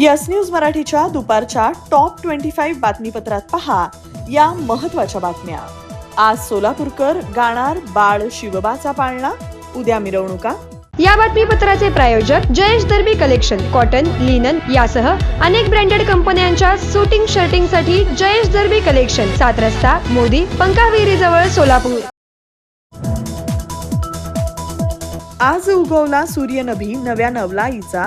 Yes news मराठीच्या दुपारच्या top twenty five बातमीपत्रात पहा या महत्त्वाच्या बातम्या. आज सोलापूरकर गाणार बाळ शिवबाचा पाळणा. उद्या मिरवणुका. या बातमीपत्राचे प्रायोजक Jayesh Darbi collection cotton linen यासह अनेक ब्रँडेड कंपन्यांच्या सुटिंग शर्टिंगसाठी जयेश दर्बी कलेक्शन सात रस्ता मोदी पंकाविहिरी जवळ सोलापूर. आज उगवला सूर्यनभी नव्या नवलाईचा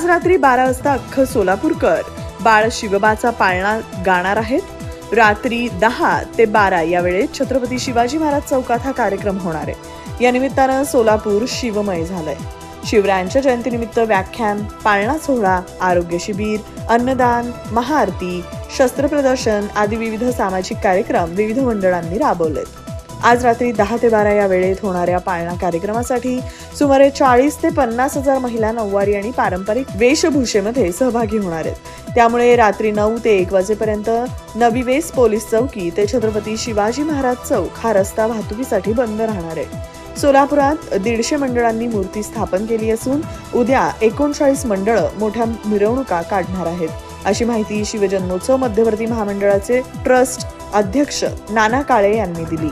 आज रात्री बारा वाजता अख्खं सोलापूरकर बाळ शिवबाचा पाळणा गाणार आहेत. रात्री दहा ते बारा या वेळेत छत्रपती शिवाजी महाराज चौकात हा कार्यक्रम होणार आहे. या निमित्तानं सोलापूर शिवमय झालंय. शिवरायांच्या जयंतीनिमित्त व्याख्यान पाळणा सोहळा आरोग्य शिबिर अन्नदान महाआरती शस्त्र प्रदर्शन आदी विविध सामाजिक कार्यक्रम विविध मंडळांनी राबवलेत. आज रात्री दहा ते बारा या वेळेत होणाऱ्या पाळणा कार्यक्रमासाठी सुमारे चाळीस ते पन्नास हजार महिला नऊवारी आणि पारंपरिक वेशभूषेमध्ये सहभागी होणार आहेत. त्यामुळे रात्री नऊ ते एक वाजेपर्यंत नवी वेस पोलीस चौकी ते छत्रपती शिवाजी महाराज चौक हा रस्ता वाहतुकीसाठी बंद राहणार आहे. सोलापुरात दीडशे मंडळांनी मूर्ती स्थापन केली असून उद्या एकोणचाळीस मंडळं मोठ्या मिरवणुका काढणार आहेत. अशी माहिती शिवजन्मोत्सव मध्यवर्ती महामंडळाचे ट्रस्ट अध्यक्ष नाना काळे यांनी दिली.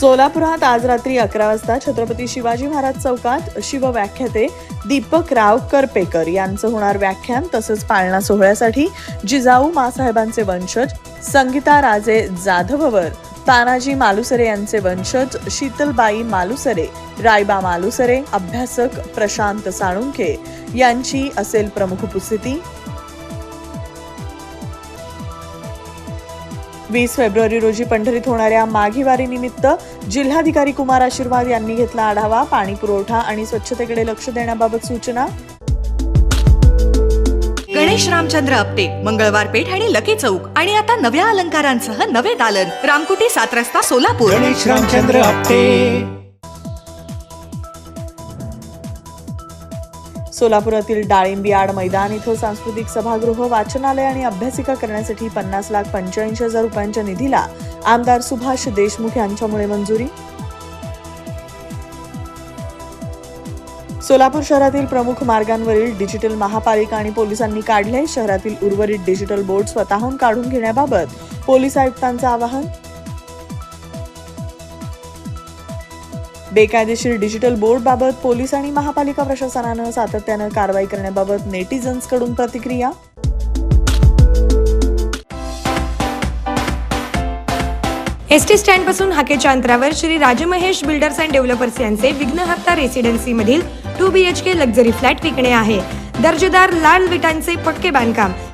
सोलापुरात आज रात्री अकरा वाजता छत्रपती शिवाजी महाराज चौकात शिवव्याख्याते दीपक राव करपेकर यांचं होणार व्याख्यान तसंच पाळणा सोहळ्यासाठी जिजाऊ मासाहेबांचे वंशज संगीता राजे जाधववर तानाजी मालुसरे यांचे वंशज शीतलबाई मालुसरे रायबा मालुसरे अभ्यासक प्रशांत साळुंखे यांची असेल प्रमुख उपस्थिती. वीस फेब्रुवारी रोजी पंढरीत होणाऱ्या माघी वारीनिमित्त जिल्हाधिकारी कुमार आशीर्वाद यांनी घेतला आढावा पाणी पुरवठा आणि स्वच्छतेकडे लक्ष देण्याबाबत सूचना. गणेश रामचंद्र आपटे मंगळवार पेठ आणि लकी चौक. आणि आता नव्या अलंकारांसह नवे दालन. रामकुटी सात रस्ता सोलापूर. गणेश रामचंद्र आपटे सोलापुरातील डाळिंबी आड मैदान इथं सांस्कृतिक सभागृह वाचनालय आणि अभ्यासिका करण्यासाठी पन्नास लाख पंच्याऐंशी हजार रुपयांच्या निधीला आमदार सुभाष देशमुख यांच्यामुळे मंजुरी. सोलापूर शहरातील प्रमुख मार्गांवरील डिजिटल महापालिका आणि पोलिसांनी काढले. शहरातील उर्वरित डिजिटल बोर्ड स्वतःहून काढून घेण्याबाबत पोलीस आयुक्तांचं आवाहन बेकायदेशीर डिजिटल बोर्डबाबत पोलीस आणि महापालिका प्रशासनानं सातत्यानं कारवाई करण्याबाबत नेटिझन्सकडून प्रतिक्रिया? एस टी हाकेच्या अंतरावर Shri Rajmahesh builders and developers यांचे विघ्नहत्ता रेसिडेन्सी मधील two B H K luxury flat विकणे आहे. दर्जेदार लाल विटांचे पक्के बांधकाम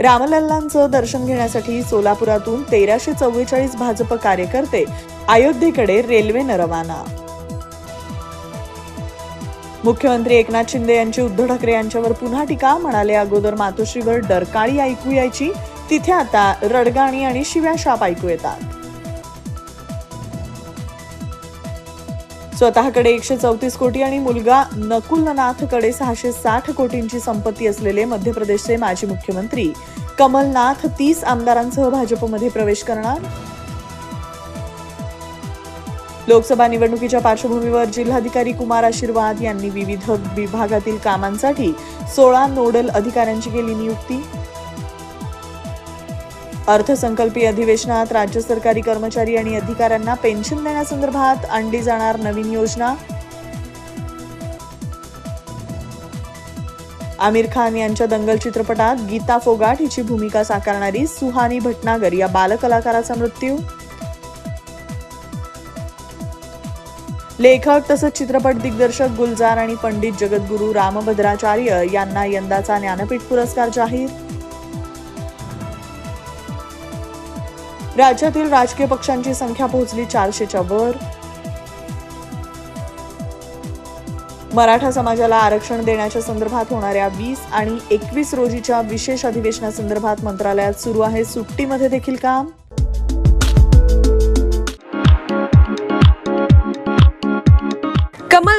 रामलल्लांचं दर्शन घेण्यासाठी सोलापुरातून तेराशे चव्वेचाळीस भाजप कार्यकर्ते अयोध्येकडे रेल्वेनं रवाना मुख्यमंत्री एकनाथ शिंदे यांची उद्धव ठाकरे यांच्यावर पुन्हा टीका म्हणाले अगोदर मातोश्रीवर डरकाळी ऐकू यायची तिथे आता रडगाणी आणि शिव्या शाप ऐकू येतात. स्वतःकडे एकशे चौतीस कोटी आणि मुलगा नकुलनाथकडे सहाशे साठ कोटींची संपत्ती असलेले मध्य प्रदेशचे माजी मुख्यमंत्री. कमलनाथ तीस आमदारांसह भाजपमध्ये प्रवेश करणार. लोकसभा निवडणुकीच्या पार्श्वभूमीवर जिल्हाधिकारी कुमार आशीर्वाद यांनी विविध विभागातील कामांसाठी सोळा नोडल अधिकाऱ्यांची केली नियुक्ती. अर्थसंकल्पीय अधिवेशनात राज्य सरकारी कर्मचारी आणि अधिकाऱ्यांना पेन्शन देण्यासंदर्भात आणली जाणार नवीन योजना. आमिर खान यांच्या दंगल चित्रपटात गीता फोगाट हिची भूमिका साकारणारी सुहानी भटनागर या बालकलाकाराचा मृत्यू. लेखक तसंच चित्रपट दिग्दर्शक गुलजार आणि पंडित जगद्गुरू रामभद्राचार्य यांना यंदाचा ज्ञानपीठ पुरस्कार जाहीर. राज्यातील राजकीय पक्षांची संख्या पोहोचली चारशेच्या वर. मराठा समाजाला आरक्षण देण्याच्या संदर्भात होणाऱ्या वीस आणि एकवीस रोजीच्या विशेष अधिवेशनासंदर्भात मंत्रालयात सुरू आहे सुट्टीमध्ये देखील काम. कमल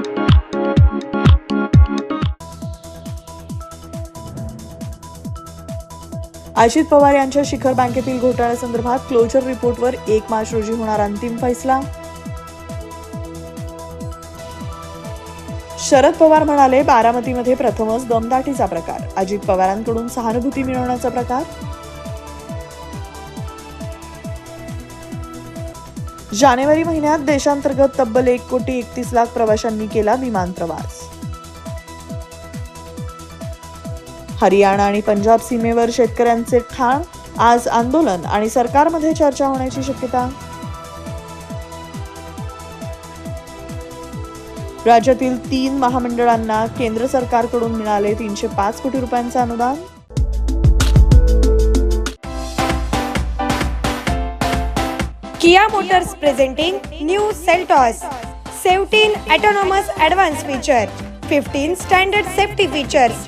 अजित पवार यांच्या शिखर बँकेतील घोटाळ्यासंदर्भात क्लोजर रिपोर्टवर एक मार्च रोजी होणार अंतिम फैसला. शरद पवार म्हणाले बारामतीमध्ये प्रथमच दमदाटीचा प्रकार. अजित पवारांकडून सहानुभूती मिळवण्याचा प्रकार. जानेवारी महिन्यात देशांतर्गत तब्बल एक कोटी एकतीस लाख प्रवाशांनी केला विमान प्रवास. हरियाणा आणि पंजाब सीमेवर शेतकऱ्यांचे ठाण आज आंदोलन आणि सरकारमध्ये चर्चा होण्याची शक्यता. राज्यातील तीन महामंडळांना केंद्र सरकारकडून मिळाले तीनशे पाच कोटी रुपयांचे अनुदान. Kia motors presenting new Seltos seventeen autonomous advance feature fifteen standard safety features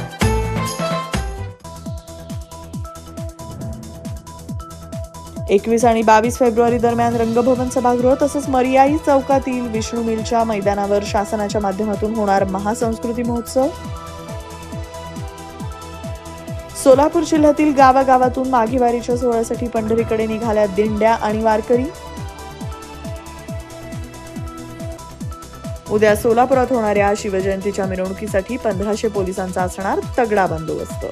एकवीस आणि बावीस फेब्रुवारी दरम्यान रंगभवन सभागृह तसंच मर्याई चौकातील विष्णू मिलच्या मैदानावर शासनाच्या माध्यमातून होणार महासंस्कृती महोत्सव. सोलापूर जिल्ह्यातील गावागावातून माघीवारीच्या सोहळ्यासाठी पंढरीकडे निघाल्या दिंड्या आणि वारकरी. उद्या सोलापुरात होणाऱ्या शिवजयंतीच्या मिरवणुकीसाठी पंधराशे पोलिसांचा असणार तगडा बंदोबस्त.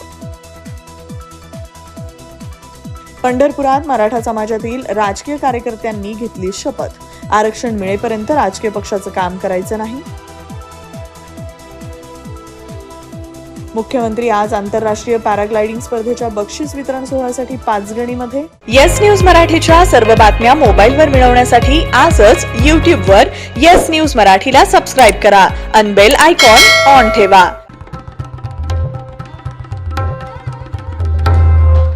पंढरपुरात मराठा समाजातील राजकीय कार्यकर्त्यांनी घेतली शपथ. आरक्षण मिळेपर्यंत राजकीय पक्षाचं काम करायचं नाही. मुख्यमंत्री आज आंतरराष्ट्रीय पॅराग्लायडिंग स्पर्धेच्या बक्षीस वितरण सोहळ्यासाठी पाचगणीमध्ये येस न्यूज मराठीच्या सर्व बातम्या मोबाईलवर मिळवण्यासाठी आजच यूट्यूबवर येस न्यूज मराठीला सबस्क्राईब करा. अनबेल आयकॉन ऑन ठेवा.